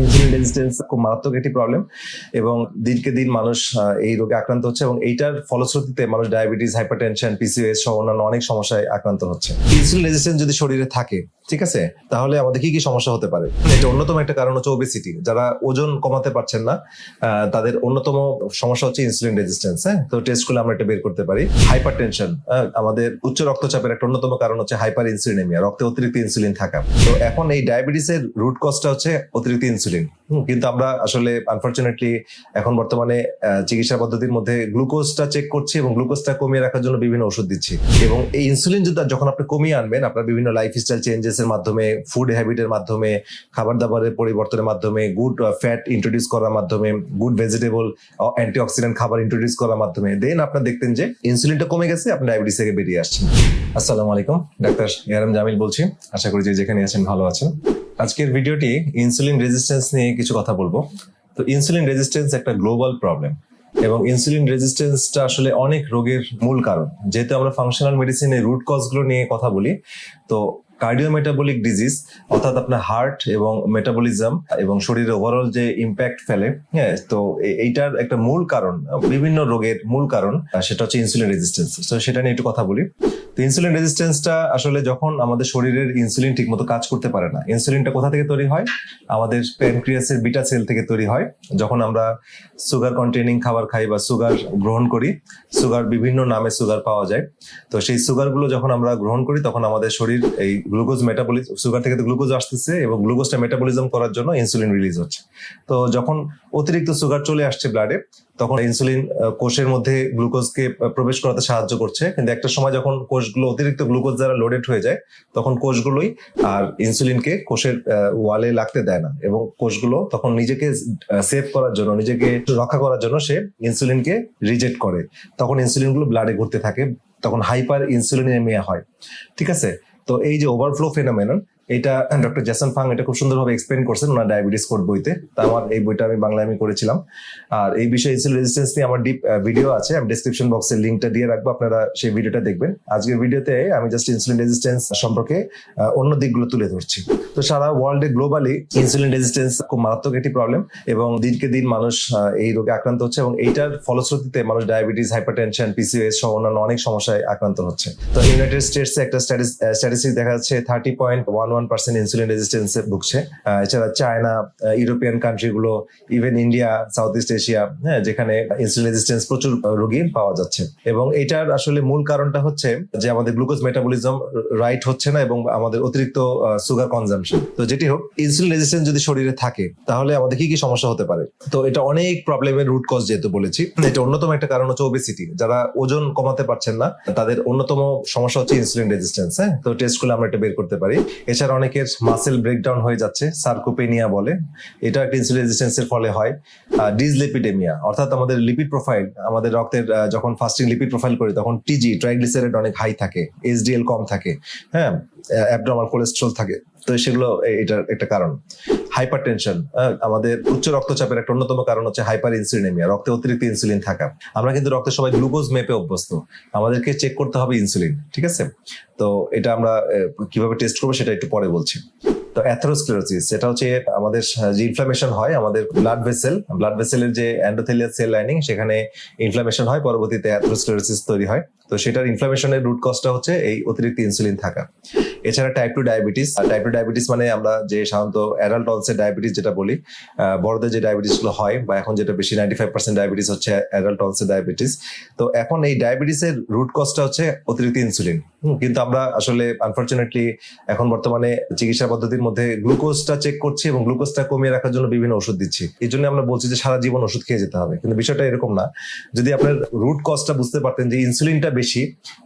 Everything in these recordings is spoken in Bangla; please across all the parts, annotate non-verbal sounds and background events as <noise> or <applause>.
ইনসুলিন খুব মারাত্মক একটি প্রবলেম এবং দিনকে দিন মানুষ এই রোগে আক্রান্ত হচ্ছে এবং এইটার ফলশ্রুতিতে মানুষ ডায়াবেটিস হাইপারটেনশন পিসিওএস সহ অন্যান্য অনেক সমস্যায় আক্রান্ত হচ্ছে। ইনসুলিন রেজিস্ট্যান্স যদি শরীরে থাকে, ঠিক আছে? তাহলে আমাদের কি কি সমস্যা হতে পারে? এটা অন্যতম একটা কারণ হচ্ছে ওবেসিটি যারা ওজন কমাতে পারছেন না তাদের অন্যতম সমস্যা হচ্ছে ইনসুলিন রেজিস্ট্যান্স হ্যাঁ? তো টেস্ট করলে আমরা এটা বের করতে পারি। হাইপার টেনশন আমাদের উচ্চ রক্তচাপের একটা অন্যতম কারণ হচ্ছে হাইপার ইনসুলিনেমিয়া রক্তে অতিরিক্ত ইনসুলিন থাকা। তো এখন এই ডায়াবেটিসের রুট কজটা হচ্ছে অতিরিক্ত ইনসুলিন কিন্তু আমরা আসলে আনফর্চুনেটলি এখন বর্তমানে চিকিৎসা পদ্ধতির মধ্যে গ্লুকোজটা চেক করছি এবং গ্লুকোজটা কমিয়ে রাখার জন্য বিভিন্ন ওষুধ দিচ্ছি। এবং এই ইনসুলিন যখন আপনি কমিয়ে আনবেন, আপনার বিভিন্ন লাইফস্টাইল চেঞ্জেস এর মাধ্যমে ফুড হ্যাবিটের মাধ্যমে খাবার দাবারের পরিবর্তনের মাধ্যমে গুড ফ্যাট ইন্ট্রোডিউস করার মাধ্যমে গুড ভেজিটেবল অ্যান্টিঅক্সিডেন্ট খাবার ইন্ট্রোডিউস করার মাধ্যমে দেন আপনার দেখতেন যে ইনসুলিনটা কমে গেছে, আপনি ডায়াবেটিস থেকে বেরিয়ে আসছেন। আসসালামু আলাইকুম, ডাক্তার ইয়ারাম জামিল বলছি। আশা করি যে যেখানে আছেন ভালো আছেন। আজকের ভিডিওটি ইনসুলিন রেজিস্ট্যান্স নিয়ে কিছু কথা বলব। তো ইনসুলিন রেজিস্ট্যান্স একটা গ্লোবাল প্রবলেম এবং ইনসুলিন রেজিস্ট্যান্সটা আসলে অনেক রোগের মূল কারণ। যেহেতু আমরা ফাংশনাল মেডিসিনের রুট কজগুলো নিয়ে কথা বলি, তো কার্ডিওমেটাবলিক ডিজিজ অর্থাৎ আপনার হার্ট এবং মেটাবলিজম এবং শরীরে ওভারঅল যে ইম্প্যাক্ট ফেলে হ্যাঁ তো এইটার একটা মূল কারণ, বিভিন্ন রোগের মূল কারণ, সেটা হচ্ছে ইনসুলিন রেজিস্ট্যান্স তো সেটা নিয়ে একটু কথা বলি। তো ইনসুলিন রেজিস্ট্যান্সটা আসলে যখন আমাদের শরীরের ইনসুলিন ঠিকমতো কাজ করতে পারে না ইনসুলিনটা কোথা থেকে তৈরি হয়? আমাদের প্যানক্রিয়াসের বিটা সেল থেকে তৈরি হয়। যখন আমরা সুগার কন্টেনিং খাবার খাই বা সুগার গ্রহণ করি সুগার বিভিন্ন নামে সুগার পাওয়া যায়। তো সেই সুগারগুলো যখন আমরা গ্রহণ করি, তখন আমাদের শরীর এই গ্লুকোজ মেটাবলিজম সুগার থেকে তো গ্লুকোজ আসতেছে এবং গ্লুকোজটা মেটাবলিজম করার জন্য ইনসুলিন রিলিজ হচ্ছে। তো যখন অতিরিক্ত সুগার চলে আসছে ব্লাডে তখন ইনসুলিন কোষের মধ্যে গ্লুকোজকে প্রবেশ করাতে সাহায্য করছে। কিন্তু একটা সময় যখন কোষগুলো অতিরিক্ত গ্লুকোজ দ্বারা লোডেড হয়ে যায়, তখন কোষগুলোই আর ইনসুলিনকে কোষের ওয়ালে লাগতে দেয় না। এবং কোষগুলো তখন নিজেকে সেভ করার জন্য, নিজেকে রক্ষা করার জন্য সে ইনসুলিনকে রিজেক্ট করে। তখন ইনসুলিনগুলো ব্লাডে ঘুরতে থাকে, তখন হাইপার ইনসুলিনেমিয়া হয়। ঠিক আছে? তো এই যে ওভারফ্লো ফেনোমেনন এটা ডক্টর জেসন ফাং এটা খুব সুন্দরভাবে এক্সপ্লেন করছেন, ওনার ডায়াবেটিস কোড বইতে। তা আমার এই বইটা আমি বাংলায় আমি করেছিলাম। আর এই বিষয়ে ইনসুলিন রেজিস্ট্যান্স নিয়ে আমার ডিপ ভিডিও আছে, আমি ডিসক্রিপশন বক্সে লিঙ্কটা দিয়ে রাখব, আপনারা সেই ভিডিওটা দেখবেন। আজকের ভিডিওতে আমি জাস্ট ইনসুলিন রেজিস্ট্যান্স সম্পর্কে অন্য দিকগুলো তুলে ধরছি। তো সারা ওয়ার্ল্ডে গ্লোবালি ইনসুলিন রেজিস্ট্যান্স খুব মারাত্মক একটি প্রবলেম এবং দিনকে দিন মানুষ এই রোগে আক্রান্ত হচ্ছে এবং এইটার ফলশ্রুতিতে মানুষ ডায়াবেটিস হাইপারটেনশন পিসিওএস সহ অন্যান্য অনেক সমস্যায় আক্রান্ত হচ্ছে। তো ইউনাইটেড স্টেটসে একটা স্ট্যাটিস্টিক দেখা যাচ্ছে thirty point one one percent insulin রেজিস্ট্যান্সে ভুগছে। এছাড়া China European কান্ট্রিগুলো even India South East Asia হ্যাঁ যেখানে ইনসুলিন রেজিস্ট্যান্স প্রচুর রোগী পাওয়া যাচ্ছে। এবং এটার আসলে মূল কারণটা হচ্ছে যে আমাদের গ্লুকোজ মেটাবলিজম রাইট হচ্ছে না এবং আমাদের অতিরিক্ত সুগার কনজাম্পশন তো যেটি হোক ইনসুলিন রেজিস্ট্যান্স যদি শরীরে থাকে, তাহলে আমাদের কি কি সমস্যা হতে পারে? তো এটা অনেক প্রবলেমের রুট কজ যেহেতু বলেছি। এটা অন্যতম একটা কারণ হচ্ছে ওবেসিটি যারা ওজন কমাতে পারছেন না, তাদের অন্যতম সমস্যা হচ্ছে ইনসুলিন রেজিস্ট্যান্স হ্যাঁ? তো টেস্ট করলে আমরা এটা বের করতে পারি। এছাড়া অনেকের মাসেল ব্রেকডাউন হয়ে যাচ্ছে সার্কোপেনিয়া বলে। এটা একটা ইনসুলিন রেজিস্ট্যান্সের ফলে হয়। ডিসলিপিডেমিয়া অর্থাৎ আমাদের লিপিড প্রোফাইল আমাদের রক্তের যখন ফাস্টিং লিপিড প্রোফাইল করি, তখন টিজি ট্রাইগ্লিসারাইড অনেক হাই থাকে এইচডিএল কম থাকে হ্যাঁ অ্যাবডোমাল কোলেস্ট্রল থাকে। তো সেগুলো এটার একটা কারণ। হাইপার টেনশন আমাদের উচ্চ রক্তচাপের একটা অন্যতম কারণ হচ্ছে হাইপার ইনসুলিনেমিয়া রক্তে অতিরিক্ত ইনসুলিন থাকা। আমরা কিন্তু রক্তে সবাই গ্লুকোজ মেপে অভ্যস্ত। আমাদেরকে চেক করতে হবে ইনসুলিন, ঠিক আছে? তো এটা আমরা কীভাবে টেস্ট করব সেটা একটু পরে বলছি। তো অ্যাথেরোস্ক্লেরোসিস সেটা হচ্ছে আমাদের যে ইনফ্লামেশন হয় আমাদের ব্লাড ভেসেল ব্লাড ভেসেলের যে অ্যান্ডোথেলিয়াল সেল লাইনিং সেখানে ইনফ্লামেশন হয়, পরবর্তীতে অ্যাথেরোস্ক্লেরোসিস তৈরি হয়। তো সেটার ইনফ্লামেশনের রুট কজটা হচ্ছে এই অতিরিক্ত ইনসুলিন থাকা। এছাড়া type two diabetes type two diabetes মানে আমরা যে সাধারণত অ্যাডাল্ট অনসেট ডায়াবেটিস যেটা বলি বড়দের যে ডায়াবেটিসগুলো হয়, বা এখন যেটা বেশি নাইনটি ফাইভ পার্সেন্ট ডায়াবেটিস হচ্ছে অ্যাডাল্ট অনসেট ডায়াবেটিস তো এখন এই ডায়াবেটিসের রুট কজটা হচ্ছে অতিরিক্ত ইনসুলিন কিন্তু আমরা আসলে আনফর্চুনেটলি এখন বর্তমানে চিকিৎসা পদ্ধতির মধ্যে গ্লুকোজটা চেক করছি এবং গ্লুকোজটা কমিয়ে রাখার জন্য বিভিন্ন ওষুধ দিচ্ছি। এই জন্য আমরা বলছি যে সারা জীবন ওষুধ খেয়ে যেতে হবে। কিন্তু বিষয়টা এরকম না। যদি আপনার রুট কজটা বুঝতে পারতেন যে ইনসুলিনটা বেশি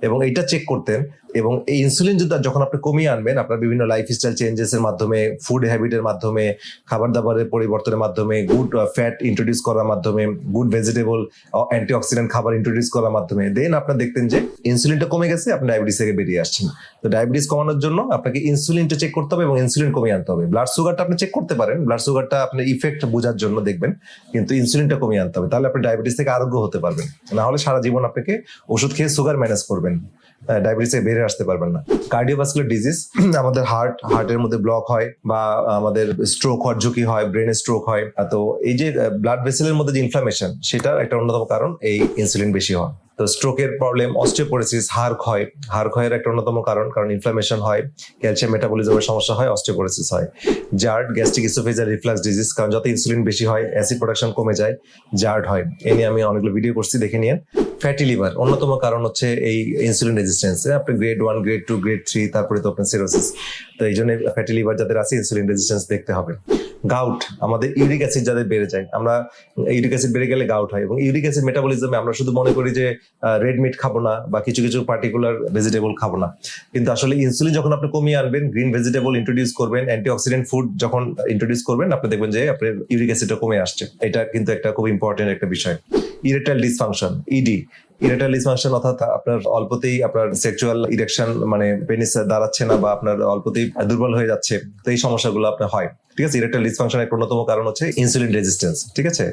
এবং এইটা চেক করতেন এবং এই ইনসুলিন যদি যখন আপনি কমিয়ে আনবেন, আপনার বিভিন্ন লাইফস্টাইল চেঞ্জেস এর মাধ্যমে ফুড হ্যাবিটের মাধ্যমে খাবার দাবারের পরিবর্তনের মাধ্যমে গুড ফ্যাট ইন্ট্রোডিউস করার মাধ্যমে গুড ভেজিটেবল অ্যান্টিঅক্সিডেন্ট খাবার ইন্ট্রোডিউস করার মাধ্যমে দেন আপনার দেখতেন যে ইনসুলিনটা কমে গেছে, আপনি ডায়াবেটিস থেকে বেরিয়ে আসছেন। তো ডায়াবেটিস কমানোর জন্য আপনাকে ইনসুলিনটা চেক করতে হবে এবং ইনসুলিন কমিয়ে আনতে হবে। ব্লাড সুগারটা আপনি চেক করতে পারেন। ব্লাড সুগারটা আপনার ইফেক্ট বোঝার জন্য দেখবেন, কিন্তু ইনসুলিনটা কমিয়ে আনতে হবে। তাহলে আপনি ডায়াবেটিস থেকে আরোগ্য হতে পারবেন। না হলে সারা জীবন আপনাকে ওষুধ খেয়ে সুগার ম্যানেজ করবেন। ডায়াবেটিসে বেড়ে আসতে পারবেন না। কার্ডিওভাস্কুলার ডিজিজ <clears throat> আমাদের হার্ট হার্টের মধ্যে ব্লক হয় বা আমাদের স্ট্রোক হওয়ার ঝুঁকি হয় ব্রেনে স্ট্রোক হয়। তো এই যে ব্লাড ভেসেলের মধ্যে যে ইনফ্লামেশন সেটার একটা অন্যতম কারণ এই ইনসুলিন বেশি হওয়া। তো স্ট্রোকের প্রবলেম অস্টিওপোরোসিস হাড় ক্ষয় হাড় ক্ষয়ের একটা অন্যতম কারণ কারণ ইনফ্লামেশন হয় ক্যালসিয়াম মেটাবলিজমের সমস্যা হয় অস্টিওপোরোসিস হয়। GERD gastric oesophageal reflux disease কারণ যত ইনসুলিন বেশি হয় অ্যাসিড প্রোডাকশন কমে যায় জার্ড হয়। এ নিয়ে আমি অনেকগুলো ভিডিও করছি, দেখে নিয়ে। ফ্যাটি লিভার অন্যতম কারণ হচ্ছে এই ইনসুলিন রেজিস্ট্যান্স আপনি grade one grade two grade three তারপরে তো আপনার সিরোসিস তো এই জন্য ফ্যাটি লিভার যাদের আছে ইনসুলিন রেজিস্ট্যান্স দেখতে হবে। গাউট আমাদের ইউরিক অ্যাসিড যাদের বেড়ে যায়, আমরা ইউরিক অ্যাসিড বেড়ে গেলে গাউট হয় এবং ইউরিক অ্যাসিড মেটাবলিজমে আমরা শুধু মনে করি যে রেড মিট খাব না বা কিছু কিছু পার্টিকুলার ভেজিটেবল খাব না। কিন্তু আসলে ইনসুলিন যখন আপনি কমিয়ে আনবেন গ্রিন ভেজিটেবল ইন্ট্রোডিউস করবেন অ্যান্টিঅক্সিডেন্ট ফুড যখন ইন্ট্রোডিউস করবেন, আপনি দেখবেন যে আপনার ইউরিক অ্যাসিডটা কমে আসছে। এটা কিন্তু একটা খুব ইম্পর্টেন্ট একটা বিষয়। Erectile dysfunction ED erectile dysfunction অর্থাৎ আপনার অল্পতেই আপনার সেক্সুয়াল ইরেকশন মানে পেনিস দাঁড়াচ্ছে না বা আপনার অল্পতেই দুর্বল হয়ে যাচ্ছে, তো এই সমস্যাগুলো আপনার হয়। ঠিক আছে? ইরেকটাইল ডিসফাংশনের অন্যতম কারণ হচ্ছে ইনসুলিন রেজিস্ট্যান্স ঠিক আছে?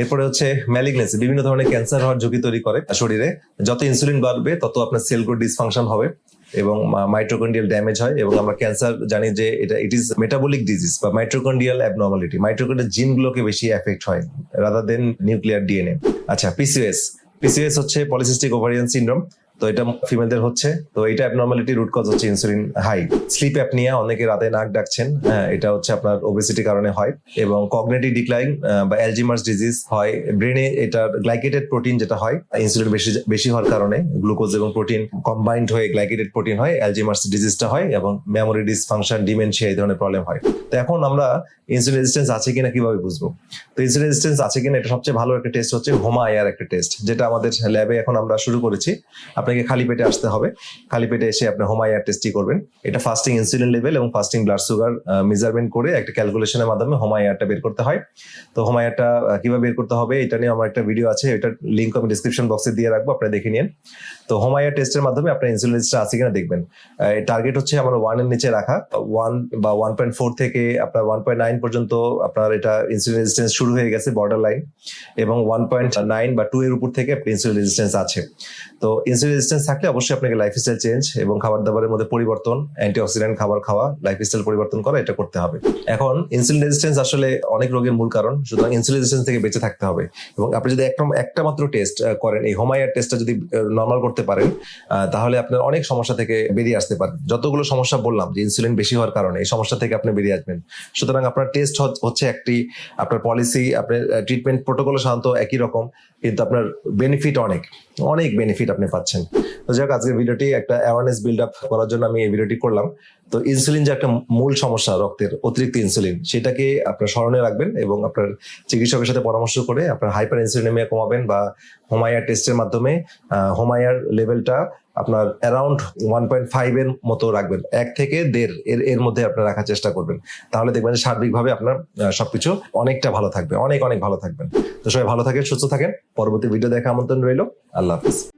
এরপরে হচ্ছে ম্যালিগনেন্সি বিভিন্ন ধরনের ক্যান্সার হওয়ার ঝুঁকি তৈরি করে শরীরে। যত ইনসুলিন বাড়বে, তত আপনার সেলগুলো ডিসফাংশন হবে। এবং মাইট্রোকন্ডিয়াল ড্যামেজ হয় এবং আমরা ক্যান্সার জানি যে এটা ইট ইজ মেটাবলিক ডিজিজ বা মাইট্রোকন্ডিয়াল অ্যাবনর্মালিটি মাইট্রোকন্ডিয়াল জিনগুলোকে বেশি এফেক্ট হয় রাদার দেন নিউক্লিয়ার ডিএনএ আচ্ছা পিসিএস পিসিএস হচ্ছে পলিসিস্টিক ওভারিয়ান সিন্ড্রোম তো এটা ফিমেলদের হচ্ছে। তো এটা অ্যাবনর্মালিটি রুট কজ হচ্ছে ইনসুলিন হাই স্লিপ অ্যাপনিয়া অনেকে রাতে নাক ডাকছেন হ্যাঁ এটা হচ্ছে আপনার ওবেসিটি কারণে হয়। এবং কগনেটিভ ডিক্লাইন বা অ্যালজিমার্স ডিজিজ হয়। ব্রেনে এটা গ্লাইকেটেড প্রোটিন যেটা হয় ইনসুলিন বেশি বেশি হওয়ার কারণে গ্লুকোজ এবং প্রোটিন কম্বাইন্ড হয়ে গ্লাইকেটেড প্রোটিন হয় অ্যালজিমার্স ডিজিজটা হয় এবং মেমোরি ডিসফাংশন ডিমেনশিয়া এই ধরনের প্রবলেম হয়। তো এখন আমরা ইনসুলিন রেজিস্ট্যান্স আছে কিনা কীভাবে বুঝব? তো ইনসুলিন রেজিস্ট্যান্স আছে কিনা, এটা সবচেয়ে ভালো একটা টেস্ট হচ্ছে হোমা আয়ার একটা টেস্ট যেটা আমাদের ল্যাবে এখন আমরা শুরু করেছি। আপনাকে খালি পেটে আসতে হবে। খালি পেটে এসে আপনি হোমাইয়ার টেস্টই করবেন। এটা ফাস্টিং ইনসুলিন লেভেল এবং ফাস্টিং ব্লাড সুগার মেজারমেন্ট করে একটা ক্যালকুলেশনের মাধ্যমে হোমাইয়ারটা বের করতে হয়। তো হোমাইয়ারটা কীভাবে বের করতে হবে, এটা নিয়ে আমার একটা ভিডিও আছে এটা লিঙ্ক আমি ডিসক্রিপশন বক্সে দিয়ে রাখব, আপনারা দেখে নিন। তো হোম আয়ার টেস্টের মাধ্যমে আপনার ইনসুলিন রেজিস্টার আছে কিনা দেখবেন। টার্গেট হচ্ছে আমার ওয়ানের নিচে রাখা। ওয়ান বা ওয়ান পয়েন্ট ফোর থেকে আপনার ওয়ান পয়েন্ট নাইন পর্যন্ত আপনার এটা ইনসুলিন রেজিস্ট্যান্স শুরু হয়ে গেছে বর্ডার লাইন এবং ওয়ান পয়েন্ট নাইন বা টু এর উপর থেকে আপনার ইনসুলিন রেজিস্ট্যান্স আছে। তো ইনসুলিন রেজিস্ট্যান্স থাকলে অবশ্যই আপনাকে লাইফস্টাইল চেঞ্জ এবং খাবার দাবারের মধ্যে পরিবর্তন অ্যান্টিঅক্সিডেন্ট খাবার খাওয়া লাইফস্টাইল পরিবর্তন করা, এটা করতে হবে। এখন ইনসুলিন রেজিস্ট্যান্স আসলে অনেক রোগের মূল কারণ, সুতরাং ইনসুলিন রেজিস্ট্যান্স থেকে বেঁচে থাকতে হবে। এবং আপনি যদি একটা একটা মাত্র টেস্ট করেন, এই হোমায়ার টেস্টটা যদি নর্মাল করতে পারেন আহ, তাহলে আপনার অনেক সমস্যা থেকে বেরিয়ে আসতে পারেন। যতগুলো সমস্যা বললাম যে ইনসুলিন বেশি হওয়ার কারণে এই সমস্যা থেকে আপনি বেরিয়ে আসবেন। সুতরাং আপনার টেস্ট হচ্ছে একটি আপনার পলিসি আপনার ট্রিটমেন্ট প্রোটোকল সাধারণত একই রকম কিন্তু আপনার বেনিফিট অনেক। অনেক বেনিফিট আপনি পাচ্ছেন। তো যাই হোক, আজকের ভিডিওটি একটা অ্যাওয়ারনেস বিল্ড আপ করার জন্য আমি এই ভিডিওটি করলাম। তো ইনসুলিন যে একটা মূল সমস্যা রক্তের, অতিরিক্ত ইনসুলিন সেটাকে আপনার স্মরণে রাখবেন এবং আপনার চিকিৎসকের সাথে পরামর্শ করে আপনার হাইপার ইনসুলিনেমিয়া কমাবেন বা হোমায়ার টেস্টের মাধ্যমে হোমায়ার লেভেলটা আপনার অ্যারাউন্ড ওয়ান পয়েন্ট ফাইভ এর মতো রাখবেন। এক থেকে দেড় এর এর মধ্যে আপনি রাখার চেষ্টা করবেন। তাহলে দেখবেন যে সার্বিকভাবে আপনার সবকিছু অনেকটা ভালো থাকবে, অনেক অনেক ভালো থাকবেন। তো সবাই ভালো থাকেন, সুস্থ থাকেন। পরবর্তী ভিডিও দেখা আমন্ত্রণ রইল। আল্লাহ হাফিজ।